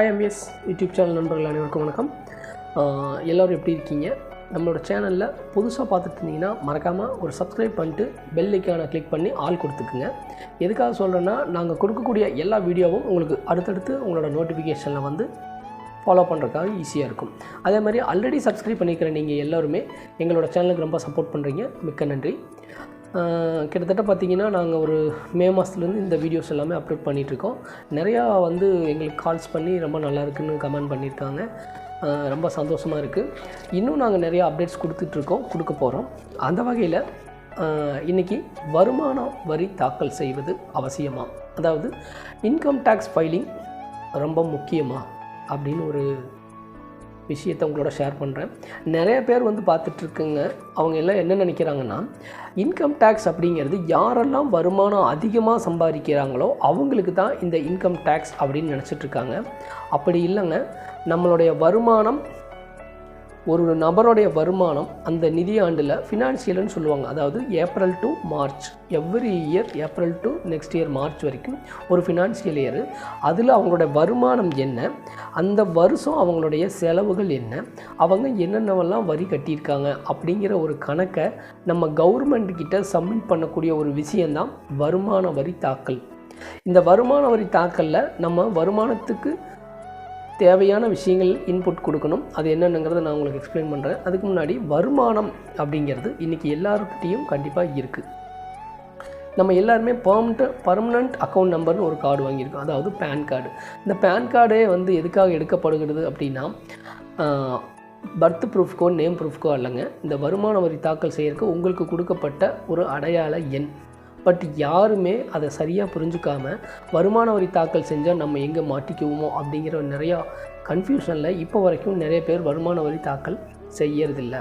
Hi MS YouTube channel நண்பர்கள் அனைவருக்கும் வணக்கம். எல்லோரும் எப்படி இருக்கீங்க? நம்மளோட சேனலில் புதுசாக பார்த்துட்டு இருந்தீங்கன்னா மறக்காமல் ஒரு சப்ஸ்கிரைப் பண்ணிட்டு பெல் ஐக்கானை கிளிக் பண்ணி ஆல் கொடுத்துக்குங்க. எதுக்காக சொல்கிறேன்னா நாங்கள் கொடுக்கக்கூடிய எல்லா வீடியோவும் உங்களுக்கு அடுத்தடுத்து உங்களோட நோட்டிஃபிகேஷனில் வந்து ஃபாலோ பண்ணுறதுக்காக ஈஸியாக இருக்கும். அதே மாதிரி ஆல்ரெடி சப்ஸ்கிரைப் பண்ணிக்கிற நீங்கள் எல்லோருமே எங்களோட சேனலுக்கு ரொம்ப சப்போர்ட் பண்ணுறீங்க மிக்க நன்றி. கிட்டத்தட்ட பார்த்தீங்கன்னா நாங்கள் ஒரு மே மாதத்துலேருந்து இந்த வீடியோஸ் எல்லாமே அப்லோட் பண்ணிகிட்ருக்கோம் நிறையா வந்து எங்களுக்கு கால்ஸ் பண்ணி ரொம்ப நல்லா இருக்குன்னு கமெண்ட் பண்ணியிருக்காங்க ரொம்ப சந்தோஷமாக இருக்குது இன்னும் நாங்கள் நிறையா அப்டேட்ஸ் கொடுத்துட்ருக்கோம் கொடுக்க போகிறோம் அந்த வகையில் இன்றைக்கி வருமான வரி தாக்கல் செய்வது அவசியமா? அதாவது இன்கம் டேக்ஸ் ஃபைலிங் ரொம்ப முக்கியமா? அப்படின்னு ஒரு விஷயத்தை உங்களோட ஷேர் பண்ணுறேன் நிறைய பேர் வந்து பார்த்துட்ருக்குங்க. அவங்க எல்லாம் என்ன நினைக்கிறாங்கன்னா இன்கம் டேக்ஸ் அப்படிங்கிறது யாரெல்லாம் வருமானம் அதிகமாக சம்பாதிக்கிறாங்களோ அவங்களுக்கு தான் இந்த இன்கம் டேக்ஸ் அப்படின்னு நினச்சிட்ருக்காங்க. அப்படி இல்லைங்க. நம்மளுடைய வருமானம் ஒரு நபருடைய வருமானம் அந்த நிதியாண்டில் ஃபினான்ஷியல்னு சொல்லுவாங்க. அதாவது April to March every year April to next year March வரைக்கும் ஒரு ஃபினான்ஷியல் இயர் அதில் அவங்களோட வருமானம் என்ன? அந்த வருஷம் அவங்களுடைய செலவுகள் என்ன? அவங்க என்னென்னவெல்லாம் வரி கட்டியிருக்காங்க? அப்படிங்கிற ஒரு கணக்கை நம்ம கவர்மெண்ட்கிட்ட சப்மிட் பண்ணக்கூடிய ஒரு விஷயந்தான் வருமான வரி தாக்கல். இந்த வருமான வரி தாக்கலில் நம்ம வருமானத்துக்கு தேவையான விஷயங்கள் இன்புட் கொடுக்கணும். அது என்னென்னங்கிறத நான் உங்களுக்கு எக்ஸ்பிளைன் பண்ணுறேன் அதுக்கு முன்னாடி வருமானம் அப்படிங்கிறது இன்றைக்கி எல்லாருக்கிட்டேயும் கண்டிப்பாக இருக்குது நம்ம எல்லாருமே பர்மனண்ட் பர்மனண்ட் அக்கௌண்ட் நம்பர்னு ஒரு கார்டு வாங்கியிருக்கோம். அதாவது பேன் கார்டு இந்த பேன் கார்டே வந்து எதுக்காக எடுக்கப்படுகிறது அப்படின்னா பர்த் ப்ரூஃப்க்கோ நேம் ப்ரூஃப்க்கோ இல்லைங்க இந்த வருமான வரி தாக்கல் செய்யறதுக்கு உங்களுக்கு கொடுக்கப்பட்ட ஒரு அடையாள எண். பட் யாருமே அதை சரியாக புரிஞ்சுக்காமல் வருமான வரி தாக்கல் செஞ்சால் நம்ம எங்கே மாட்டிக்குவோமோ அப்படிங்கிற நிறையா கன்ஃபியூஷனில் இப்போ வரைக்கும் நிறைய பேர் வருமான வரி தாக்கல் செய்யறதில்ல.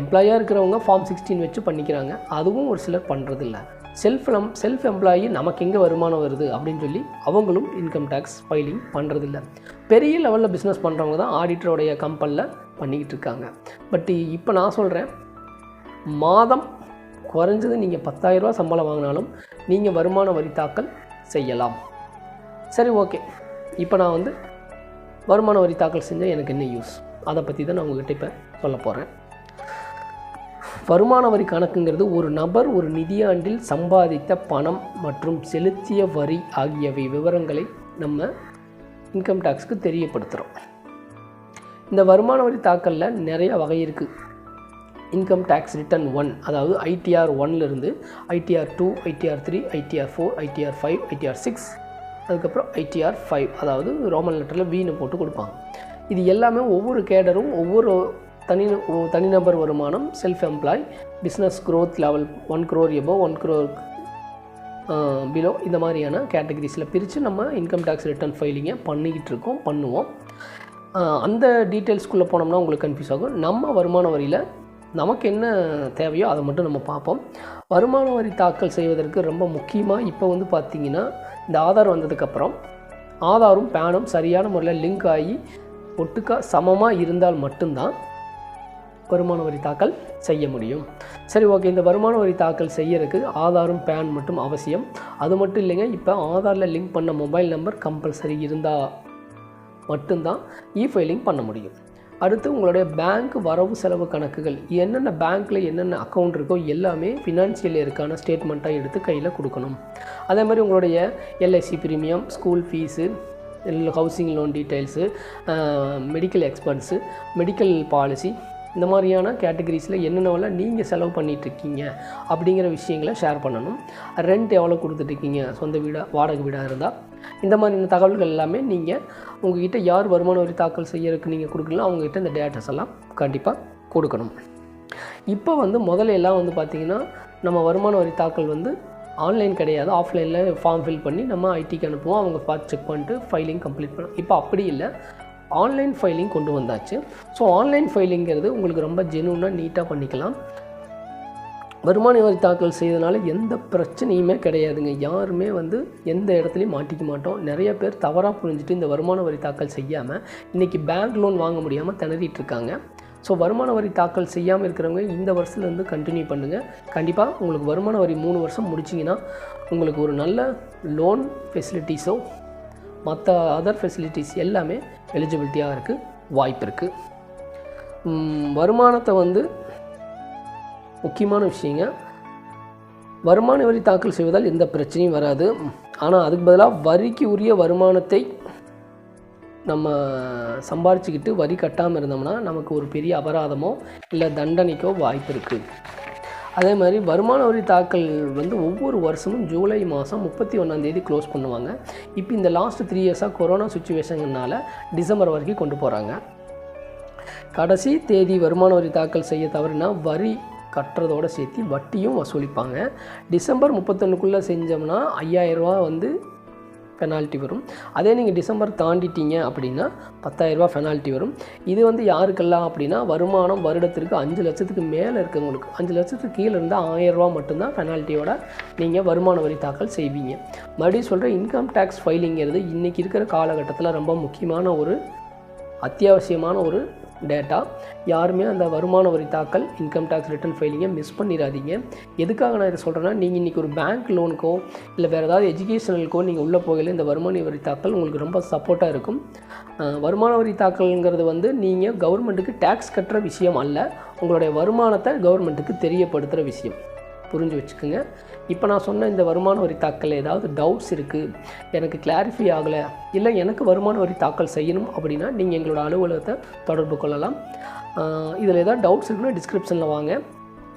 எம்ப்ளாயாக இருக்கிறவங்க ஃபார்ம் சிக்ஸ்டீன் வச்சு பண்ணிக்கிறாங்க. அதுவும் ஒரு சிலர் பண்ணுறதில்ல செல்ஃப் எம் செல்ஃப் எம்ப்ளாயி நமக்கு எங்கே வருமானம் வருது அப்படின்னு சொல்லி அவங்களும் இன்கம் டேக்ஸ் ஃபைலிங் பண்ணுறதில்ல பெரிய லெவலில் பிஸ்னஸ் பண்ணுறவங்க தான் ஆடிட்டருடைய கம்பெனியில் பண்ணிக்கிட்டு இருக்காங்க. பட் இப்போ நான் சொல்கிறேன் மாதம் குறைஞ்சது நீங்கள் பத்தாயிரரூபா சம்பளம் வாங்கினாலும் நீங்கள் வருமான வரி தாக்கல் செய்யலாம். சரி ஓகே. இப்போ நான் வந்து வருமான வரி தாக்கல் செஞ்சால் எனக்கு என்ன யூஸ் அதை பற்றி தான் நான் உங்ககிட்ட இப்போ சொல்ல போகிறேன் வருமான வரி கணக்குங்கிறது ஒரு நபர் ஒரு நிதியாண்டில் சம்பாதித்த பணம் மற்றும் செலுத்திய வரி ஆகியவை விவரங்களை நம்ம இன்கம் டேக்ஸ்க்கு தெரியப்படுத்துகிறோம் இந்த வருமான வரி தாக்கலில் நிறைய வகை இருக்குது இன்கம் டேக்ஸ் ரிட்டர்ன் ஒன் அதாவது ஐடிஆர் ஒன்லேருந்து ITR two ITR three ITR four ITR five ITR six அதுக்கப்புறம் ஐடிஆர் ஃபைவ் அதாவது ரோமன் லெட்டரில் வீணு போட்டு கொடுப்பாங்க. இது எல்லாமே ஒவ்வொரு கேடரும் ஒவ்வொரு தனி தனிநபர் வருமானம் self employ business growth level one crore above one crore below இந்த மாதிரியான கேட்டகரிஸில் பிரித்து நம்ம இன்கம் டேக்ஸ் ரிட்டர்ன் ஃபைலிங்கை பண்ணிக்கிட்டு இருக்கோம் பண்ணுவோம். அந்த டீட்டெயில்ஸ்குள்ளே போனோம்னா உங்களுக்கு கன்ஃபியூஸ் ஆகும். நம்ம வருமான வரியில் நமக்கு என்ன தேவையோ அதை மட்டும் நம்ம பார்ப்போம். வருமான வரி தாக்கல் செய்வதற்கு ரொம்ப முக்கியமாக இப்போ வந்து பார்த்திங்கன்னா இந்த ஆதார் வந்ததுக்கப்புறம் ஆதாரும் பேனும் சரியான முறையில் லிங்க் ஆகி ஒட்டுக்கா சமமாக இருந்தால் மட்டும்தான் வருமான வரி தாக்கல் செய்ய முடியும். சரி ஓகே. இந்த வருமான வரி தாக்கல் செய்யறதுக்கு ஆதாரும் பேன் மட்டும் அவசியம். அது மட்டும் இல்லைங்க இப்போ ஆதாரில் லிங்க் பண்ண மொபைல் நம்பர் கம்பல்சரி இருந்தால் மட்டும்தான் இ ஃபைலிங் பண்ண முடியும். அடுத்து உங்களுடைய பேங்க் வரவு செலவு கணக்குகள் என்னென்ன பேங்க்கில் என்னென்ன அக்கௌண்ட் இருக்கோ எல்லாமே ஃபினான்ஷியல் இயருக்கான ஸ்டேட்மெண்ட்டாக எடுத்து கையில் கொடுக்கணும். அதே மாதிரி உங்களுடைய LIC premium school fees housing loan details medical expense medical policy இந்த மாதிரியான கேட்டகரிஸில் என்னென்னவெல்லாம் நீங்கள் செலவு பண்ணிகிட்ருக்கீங்க அப்படிங்கிற விஷயங்களை ஷேர் பண்ணணும். ரெண்ட் எவ்வளோ கொடுத்துட்ருக்கீங்க சொந்த வீடாக வாடகை வீடாக இருந்தால் இந்த மாதிரியான தகவல்கள் எல்லாமே நீங்கள் உங்ககிட்ட யார் வருமான வரி தாக்கல் செய்யறதுக்கு நீங்கள் கொடுக்கலாம் அவங்ககிட்ட இந்த டேட்டாஸ் எல்லாம் கண்டிப்பாக கொடுக்கணும். இப்போ வந்து முதல்ல எல்லாம் வந்து பார்த்திங்கன்னா நம்ம வருமான வரி தாக்கல் வந்து ஆன்லைன் கிடையாது. ஆஃப்லைனில் ஃபார்ம் ஃபில் பண்ணி நம்ம ஐடிக்கு அனுப்புவோம். அவங்க பார்த்து செக் பண்ணிட்டு ஃபைலிங் கம்ப்ளீட் பண்ணோம் இப்போ அப்படி இல்லை. ஆன்லைன் ஃபைலிங் கொண்டு வந்தாச்சு. ஸோ ஆன்லைன் ஃபைலிங்கிறது உங்களுக்கு ரொம்ப ஜெனுவனாக நீட்டாக பண்ணிக்கலாம். வருமான வரி தாக்கல் செய்தனால எந்த பிரச்சனையுமே கிடையாதுங்க. யாருமே வந்து எந்த இடத்துலையும் மாட்டிக்க மாட்டோம். நிறைய பேர் தவறாக புரிஞ்சுட்டு இந்த வருமான வரி தாக்கல் செய்யாமல் இன்றைக்கி பேங்க் லோன் வாங்க முடியாமல் திணறிட்டு இருக்காங்க. ஸோ வருமான வரி தாக்கல் செய்யாமல் இருக்கிறவங்க இந்த வருஷத்துலேருந்து கண்டினியூ பண்ணுங்கள் கண்டிப்பாக உங்களுக்கு வருமான வரி மூணு வருஷம் முடிச்சிங்கன்னா உங்களுக்கு ஒரு நல்ல லோன் ஃபெசிலிட்டிஸோ மற்ற அதர் ஃபெசிலிட்டிஸ் எல்லாமே எலிஜிபிலிட்டியாக இருக்குது வாய்ப்பு இருக்குது வருமானத்தை வந்து முக்கியமான விஷயங்க. வருமான வரி தாக்கல் செய்வதால் எந்த பிரச்சனையும் வராது. ஆனால் அதுக்கு பதிலாக வரிக்கு உரிய வருமானத்தை நம்ம சம்பாரிச்சுக்கிட்டு வரி கட்டாமல் இருந்தோம்னா நமக்கு ஒரு பெரிய அபராதமோ இல்லை தண்டனைக்கோ வாய்ப்பு இருக்குது அதே மாதிரி வருமான வரி தாக்கல் வந்து ஒவ்வொரு வருஷமும் ஜூலை மாதம் முப்பத்தி ஒன்றாந்தேதி க்ளோஸ் பண்ணுவாங்க. இப்போ இந்த லாஸ்ட் த்ரீ இயர்ஸாக கொரோனா சுச்சுவேஷன்னால டிசம்பர் வரைக்கும் கொண்டு போகிறாங்க கடைசி தேதி வருமான வரி தாக்கல் செய்ய தவறுனா வரி கட்டுறதோட சேர்த்து வட்டியும் வசூலிப்பாங்க. டிசம்பர் முப்பத்தொன்றுக்குள்ளே செஞ்சோம்னா ஐயாயிரரூவா வந்து பெனால்ட்டி வரும். அதே நீங்கள் டிசம்பர் தாண்டிட்டீங்க அப்படின்னா பத்தாயிரரூபா பெனால்ட்டி வரும். இது வந்து யாருக்கெல்லாம் அப்படின்னா வருமானம் வருடத்திற்கு அஞ்சு லட்சத்துக்கு மேலே இருக்கவங்களுக்கு அஞ்சு லட்சத்துக்கு கீழே இருந்தால் ஆயிரரூபா மட்டும்தான் பெனால்ட்டியோட நீங்கள் வருமான வரி தாக்கல் செய்வீங்க. மறுபடியும் சொல்கிற இன்கம் டேக்ஸ் ஃபைலிங்கிறது இன்றைக்கி இருக்கிற காலகட்டத்தில் ரொம்ப முக்கியமான ஒரு அத்தியாவசியமான ஒரு டேட்டா யாருமே அந்த வருமான வரி தாக்கல் இன்கம் டேக்ஸ் ரிட்டர்ன் ஃபைலிங்கை மிஸ் பண்ணிடாதீங்க. எதுக்காக நான் இதை சொல்கிறேன்னா நீங்கள் இன்றைக்கி ஒரு பேங்க் லோனுக்கோ இல்லை வேறு ஏதாவது எஜுகேஷனலுக்கோ நீங்கள் உள்ளே போகல இந்த வருமான வரி தாக்கல் உங்களுக்கு ரொம்ப சப்போர்ட்டாக இருக்கும். வருமான வரி தாக்கல்ங்கிறது வந்து நீங்கள் கவர்மெண்ட்டுக்கு டேக்ஸ் கட்டுற விஷயம் அல்ல உங்களுடைய வருமானத்தை கவர்மெண்ட்டுக்கு தெரியப்படுத்துகிற விஷயம். புரிஞ்சு வச்சுக்கோங்க. இப்போ நான் சொன்ன இந்த வருமான வரி தாக்கல் ஏதாவது டவுட்ஸ் இருக்குது எனக்கு கிளாரிஃபை ஆகலை இல்லை எனக்கு வருமான வரி தாக்கல் செய்யணும் அப்படின்னா நீங்கள் எங்களோட அலுவலகத்தை தொடர்பு கொள்ளலாம். இதில் ஏதாவது டவுட்ஸ் இருக்குன்னா டிஸ்கிரிப்ஷனில் வாங்க.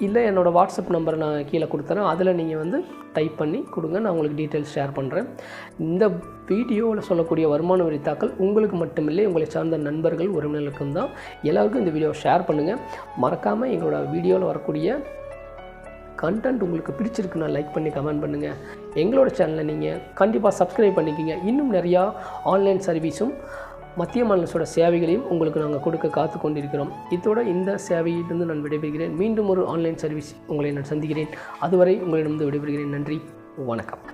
இல்லை என்னோடய வாட்ஸ்அப் நம்பர் நான் கீழே கொடுத்துறேன். அதில் நீங்கள் வந்து டைப் பண்ணி கொடுங்க. நான் உங்களுக்கு டீட்டெயில்ஸ் ஷேர் பண்ணுறேன் இந்த வீடியோவில் சொல்லக்கூடிய வருமான வரி தாக்கல் உங்களுக்கு மட்டுமில்லை உங்களை சார்ந்த நண்பர்கள் உறவினர்களுக்கும் தான். எல்லாருக்கும் இந்த வீடியோவை ஷேர் பண்ணுங்கள் மறக்காமல் எங்களோட வீடியோவில் வரக்கூடிய கண்டென்ட் உங்களுக்கு பிடிச்சிருக்குன்னா லைக் பண்ணி கமெண்ட் பண்ணுங்கள் எங்களோட சேனலை நீங்கள் கண்டிப்பாக சப்ஸ்கிரைப் பண்ணிக்கிங்க. இன்னும் நிறையா ஆன்லைன் சர்வீஸும் மத்திய மாநிலத்தோட சேவைகளையும் உங்களுக்கு நாங்கள் கொடுக்க காத்து கொண்டிருக்கிறோம். இதோட இந்த சேவையிலிருந்து நான் விடைபெறுகிறேன். மீண்டும் ஒரு ஆன்லைன் சர்வீஸ் உங்களை நான் சந்திக்கிறேன். அதுவரை உங்களிடமிருந்து விடைபெறுகிறேன். நன்றி. வணக்கம்.